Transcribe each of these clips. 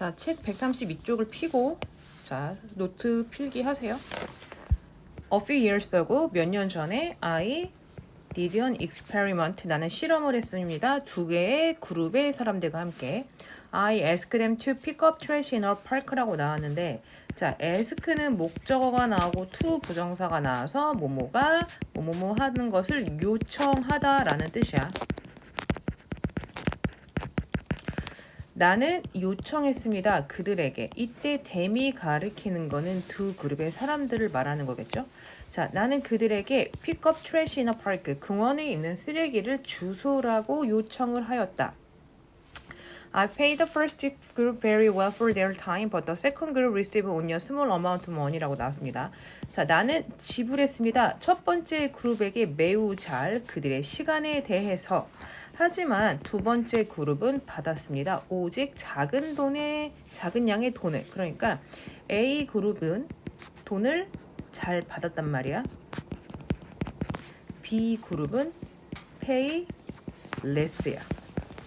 자, 책 132쪽을 피고 자, 노트 필기 하세요. A few years ago, 몇 년 전에 I did an experiment. 나는 실험을 했습니다. 두 개의 그룹의 사람들과 함께. I asked them to pick up trash in our park라고 나왔는데 자, ask는 목적어가 나오고 to 부정사가 나와서 뭐뭐가 뭐뭐뭐 하는 것을 요청하다라는 뜻이야. 나는 요청했습니다. 그들에게. 이때 댐이 가리키는 거는 두 그룹의 사람들을 말하는 거겠죠. 자, 나는 그들에게 trash in a park. 공원에 있는 쓰레기를 주소라고 요청을 하였다. I paid the first group very well for their time, but the second group received only a small amount of money라고 나왔습니다. 자, 나는 지불했습니다. 첫 번째 그룹에게 매우 잘 그들의 시간에 대해서 하지만 두 번째 그룹은 받았습니다. 오직 작은 돈의 작은 양의 돈을 그러니까 A 그룹은 돈을 잘 받았단 말이야. B 그룹은 pay less야.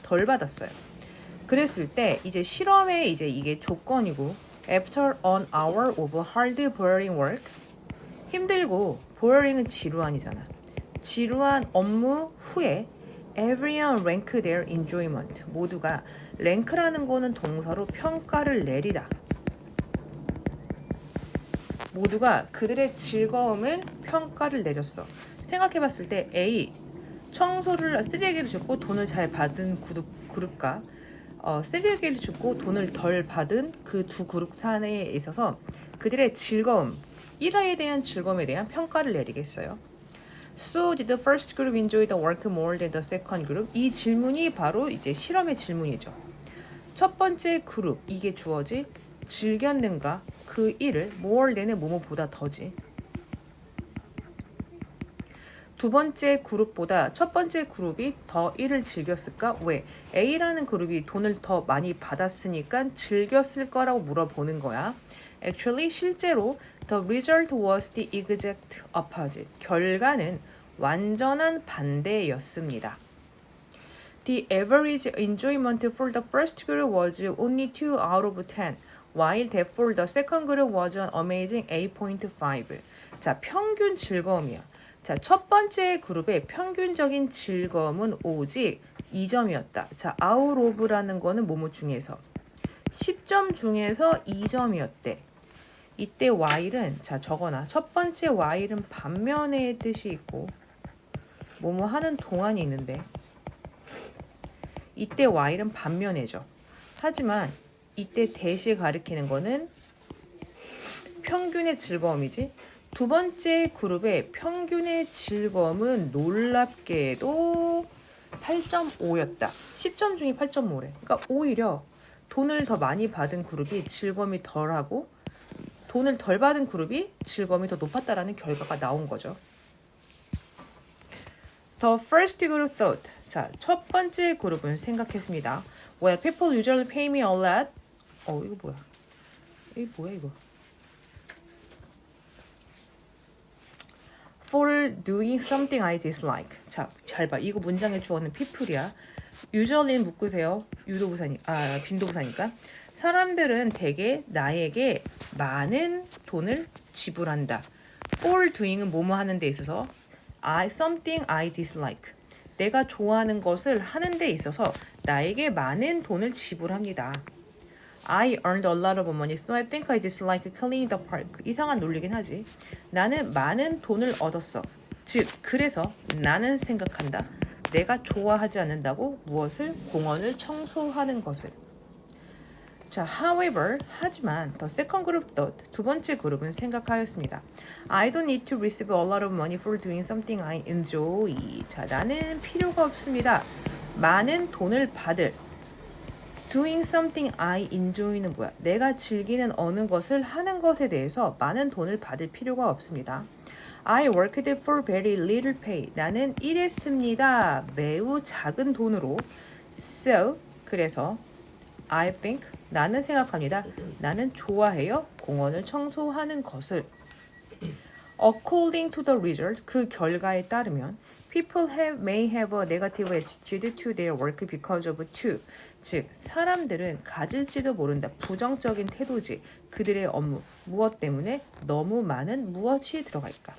덜 받았어요. 그랬을 때 이제 실험에 이제 이게 조건이고 after an hour of hard boring work 힘들고 boring은 지루한이잖아. 지루한 업무 후에 everyone rank their enjoyment 모두가 랭크라는 거는 동사로 평가를 내리다. 모두가 그들의 즐거움을 평가를 내렸어. 생각해 봤을 때 A 청소를 쓰레기를 줍고 돈을 잘 받은 그룹, 그룹과 어, 쓰레기를 줍고 돈을 덜 받은 그 두 그룹 사이에 있어서 그들의 즐거움, 일화에 대한 즐거움에 대한 평가를 내리겠어요. So did the first group enjoy the work more than the second group? 이 질문이 바로 이제 실험의 질문이죠. 첫 번째 그룹 이게 주어지 즐겼는가 그 일을 more than의 뭐뭐보다 더지. 두 번째 그룹보다 첫 번째 그룹이 더 일을 즐겼을까? 왜? A라는 그룹이 돈을 더 많이 받았으니까 즐겼을 거라고 물어보는 거야. Actually 실제로 the result was the exact opposite. 결과는 완전한 반대였습니다. The average enjoyment for the first group was only 2 out of 10, while that for the second group was an amazing 8.5. 자, 평균 즐거움이야. 자, 첫 번째 그룹의 평균적인 즐거움은 오직 2점이었다. 자, out of라는 거는 뭐뭐 중에서 10점 중에서 2점이었대. 이때 while은 자 적어놔. 첫 번째 while은 반면의 뜻이 있고 뭐뭐 하는 동안이 있는데 이때 while은 반면에죠. 하지만 이때 대시 가리키는 거는 평균의 즐거움이지. 두 번째 그룹의 평균의 즐거움은 놀랍게도 8.5였다. 10점 중에 8.5래. 그러니까 오히려 돈을 더 많이 받은 그룹이 즐거움이 덜하고 돈을 덜 받은 그룹이 즐거움이 더 높았다라는 결과가 나온 거죠. The first group thought. 자, 첫 번째 그룹은 생각했습니다. Well, people usually pay me a lot. 어, 이거 뭐야? 이게 뭐야 이거? For doing something I dislike. 자, 잘 봐. 이거 문장의 주어는 people이야. usually는 묶으세요. 유도부사니, 아, 빈도부사니까. 사람들은 대개 나에게 많은 돈을 지불한다. For doing은 뭐뭐 하는 데 있어서 I something I dislike. 내가 좋아하는 것을 하는 데 있어서 나에게 많은 돈을 지불합니다. I earned a lot of money, so I think I dislike cleaning the park. 이상한 논리긴 하지. 나는 많은 돈을 얻었어. 즉, 그래서 나는 생각한다. 내가 좋아하지 않는다고 무엇을 공원을 청소하는 것을. 자, however, 하지만 the second group thought, 두 번째 그룹은 생각하였습니다. I don't need to receive a lot of money for doing something I enjoy. 자, 나는 필요가 없습니다. 많은 돈을 받을 doing something I enjoy는 뭐야? 내가 즐기는 어느 것을 하는 것에 대해서 많은 돈을 받을 필요가 없습니다. I worked for very little pay. 나는 일했습니다. 매우 작은 돈으로. So, 그래서 I think 나는 생각합니다. 나는 좋아해요. 공원을 청소하는 것을. According to the result 그 결과에 따르면 People have may have a negative attitude to their work because of two. 즉 사람들은 가질지도 모른다 부정적인 태도지 그들의 업무 무엇 때문에 너무 많은 무엇이 들어갈까?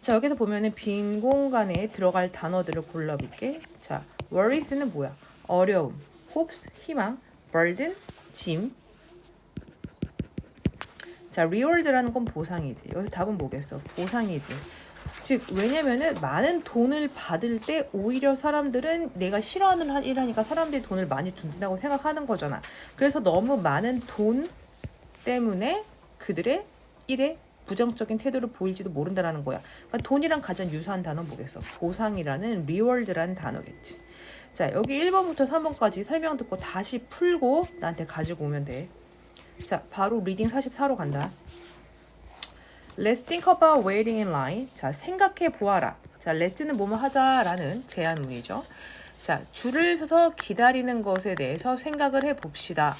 자 여기서 보면은 빈 공간에 들어갈 단어들을 골라볼게. 자 worries는 뭐야? 어려움, hopes 희망, burden 짐. 자 reward라는 건 보상이지. 여기서 답은 뭐겠어? 보상이지. 즉 왜냐면은 많은 돈을 받을 때 오히려 사람들은 내가 싫어하는 한- 일 하니까 사람들이 돈을 많이 준다고 생각하는 거잖아. 그래서 너무 많은 돈 때문에 그들의 일에 부정적인 태도를 보일지도 모른다라는 거야. 그러니까 돈이랑 가장 유사한 단어 뭐겠어? 보상이라는 reward라는 단어겠지. 자 여기 1번부터 3번까지 설명 듣고 다시 풀고 나한테 가지고 오면 돼. 자 바로 리딩 44로 간다. Let's think about waiting in line. 자, 생각해 보아라. 자, let's는 뭐뭐 하자라는 제안문이죠. 자, 줄을 서서 기다리는 것에 대해서 생각을 해 봅시다.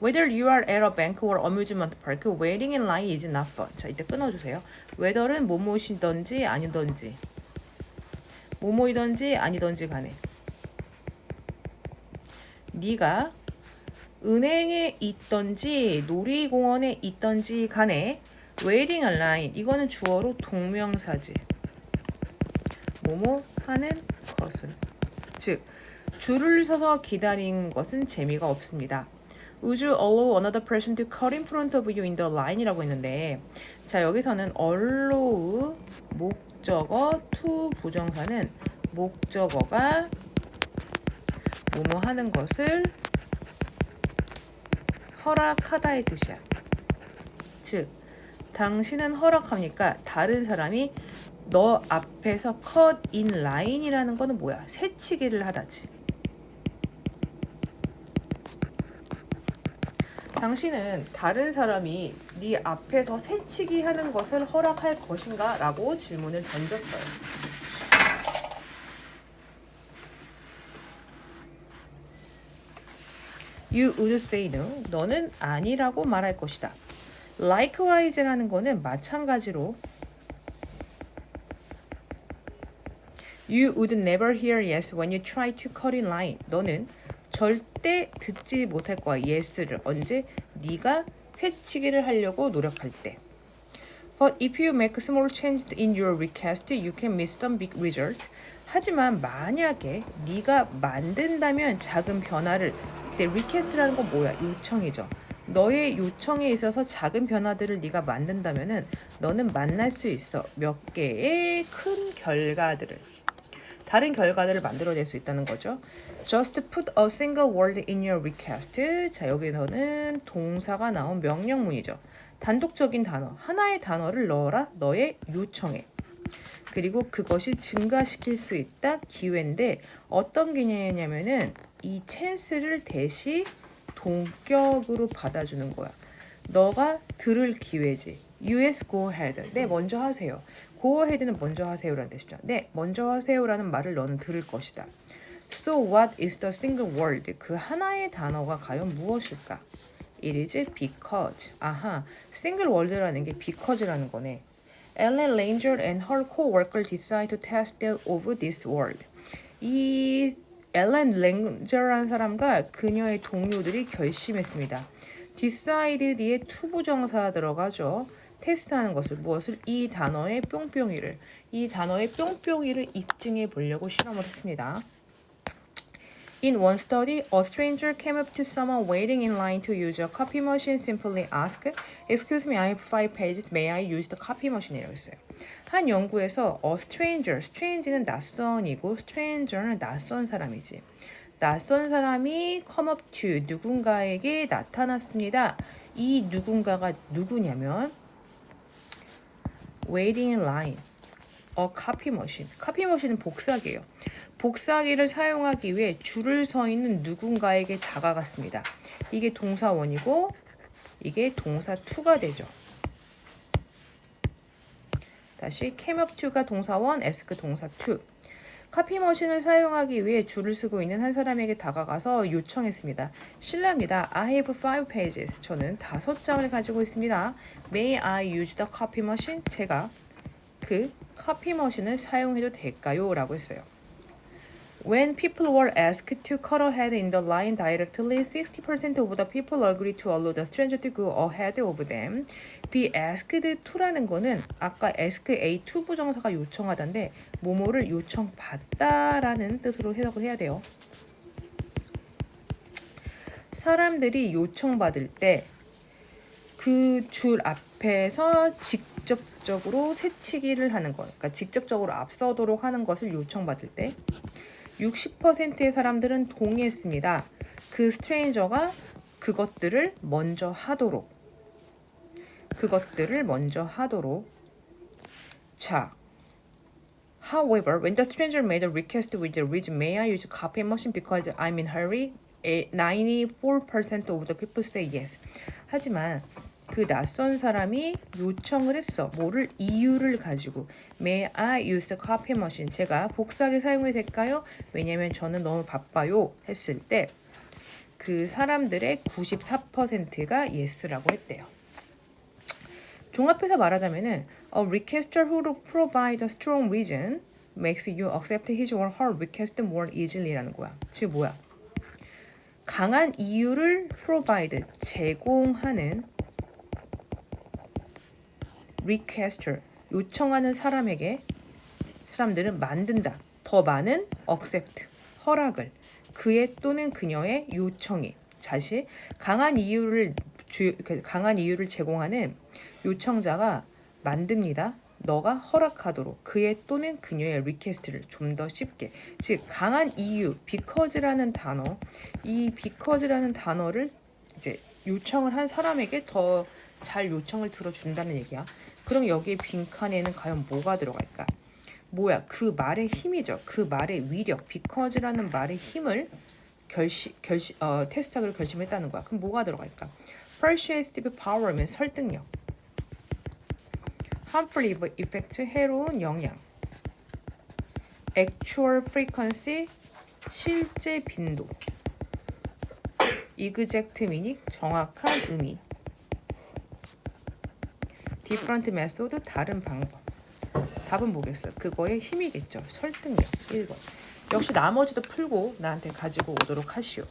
Whether you are at a bank or amusement park, waiting in line is not fun. 자, 이때 끊어주세요. whether은 뭐뭐이든지 아니든지, 뭐뭐이든지 아니든지 간에 네가 은행에 있던지 놀이공원에 있던지 간에 in line 이거는 주어로 동명사지. 뭐뭐 하는 것은 즉 줄을 서서 기다리는 것은 재미가 없습니다. Would you allow another person to cut in front of you in the line이라고 했는데 자 여기서는 allow 목적어 to 부정사는 목적어가 뭐뭐 하는 것을 허락하다의 뜻이야. 즉 당신은 허락합니까? 다른 사람이 너 앞에서 in line이라는 거는 뭐야? 새치기를 하다지. 당신은 다른 사람이 네 앞에서 새치기 하는 것을 허락할 것인가? 라고 질문을 던졌어요. You would say no. 너는 아니라고 말할 것이다. Likewise라는 거는 마찬가지로 You would never hear yes when you try to cut in line. 너는 절대 듣지 못할 거야. yes를 언제 네가 새치기를 하려고 노력할 때. But if you make small changes in your request, you can miss some big result. 하지만 만약에 네가 만든다면 작은 변화를 그때 request라는 건 뭐야? 요청이죠. 너의 요청에 있어서 작은 변화들을 네가 만든다면은 너는 만날 수 있어 몇 개의 큰 결과들을 다른 결과들을 만들어낼 수 있다는 거죠. Just put a single word in your request. 자 여기서는 동사가 나온 명령문이죠. 단독적인 단어 하나의 단어를 넣어라 너의 요청에. 그리고 그것이 증가시킬 수 있다 기회인데 어떤 개념이냐면은 이 찬스를 대시 동격으로 받아주는 거야. 너가 들을 기회지. US go ahead. 네, 먼저 하세요. go ahead는 먼저 하세요라는 뜻이죠. 네, 먼저 하세요라는 말을 너는 들을 것이다. So what is the single word? 그 하나의 단어가 과연 무엇일까? It is because. 아하, single word라는 게 because라는 거네. Ellen Ranger and her co-worker decide to test of this word. 이 엘렌 랭저라는 사람과 그녀의 동료들이 결심했습니다. decide 뒤에 to 부정사 들어가죠. 테스트하는 것을 무엇을 이 단어의 뿅뿅이를 이 단어의 뿅뿅이를 입증해 보려고 실험을 했습니다. In one study, a stranger came up to someone waiting in line to use a copy machine. Simply asked, "Excuse me, I have five pages. May I use the copy machine?"이라고 했어요. 한 연구에서 a stranger, strange는 낯선이고 stranger는 낯선 사람이지. 낯선 사람이 come up to 누군가에게 나타났습니다. 이 누군가가 누구냐면 waiting in line, a copy machine. copy machine은 복사기예요. 복사기를 사용하기 위해 줄을 서 있는 누군가에게 다가갔습니다. 이게 동사 원이고 이게 동사 투가 되죠. 다시 came up to가 동사 원, ask 동사 투. 카피 머신을 사용하기 위해 줄을 서고 있는 한 사람에게 다가가서 요청했습니다. 실례합니다. I have five pages. 저는 다섯 장을 가지고 있습니다. May I use the copy machine? 제가 그 커피 머신을 사용해도 될까요? 라고 했어요. When people were asked to cut ahead in the line directly, 60% of the people agreed to allow the stranger to go ahead of them. be asked to라는 거는 아까 ask a to 부정사가 요청하다인데 뭐뭐를 요청받다라는 뜻으로 해석을 해야 돼요. 사람들이 요청받을 때 그 줄 앞에서 직접적으로 새치기를 하는 거, 그러니까 직접적으로 앞서도록 하는 것을 요청받을 때 60%의 사람들은 동의했습니다. 그 스트레인저가 그것들을 먼저 하도록 그것들을 먼저 하도록 자 However, when the stranger made a request with the reason, may I use copy machine because I'm in hurry? eh, 94% of the people say yes. 하지만 그 낯선 사람이 요청을 했어. 뭐를 이유를 가지고 May I use the copy machine? 제가 복사기 사용이 될까요? 왜냐면 저는 너무 바빠요. 했을 때 그 사람들의 94%가 yes라고 했대요. 종합해서 말하자면은 a requester who provide a strong reason makes you accept his or her request more easily라는 거야. 즉 뭐야? 강한 이유를 provide 제공하는 requester 요청하는 사람에게 사람들은 만든다. 더 많은 accept 허락을 그의 또는 그녀의 요청이 다시 강한 이유를 주, 그 강한 이유를 제공하는 요청자가 만듭니다. 너가 허락하도록 그의 또는 그녀의 리퀘스트를 좀 더 쉽게 즉 강한 이유 because라는 단어 이 because라는 단어를 이제 요청을 한 사람에게 더 잘 요청을 들어준다는 얘기야. 그럼 여기에 빈칸에는 과연 뭐가 들어갈까? 뭐야 그 말의 힘이죠. 그 말의 위력 because라는 말의 힘을 결시 결시 어 테스트하기로 결심했다는 거야. 그럼 뭐가 들어갈까? persuasive power면 설득력. harmful effect 해로운 영향. actual frequency 실제 빈도. exact meaning 정확한 의미. Different method 다른 방법. 답은 뭐겠어? 그거의 힘이겠죠. 설득력 1번. 역시 나머지도 풀고 나한테 가지고 오도록 하시오.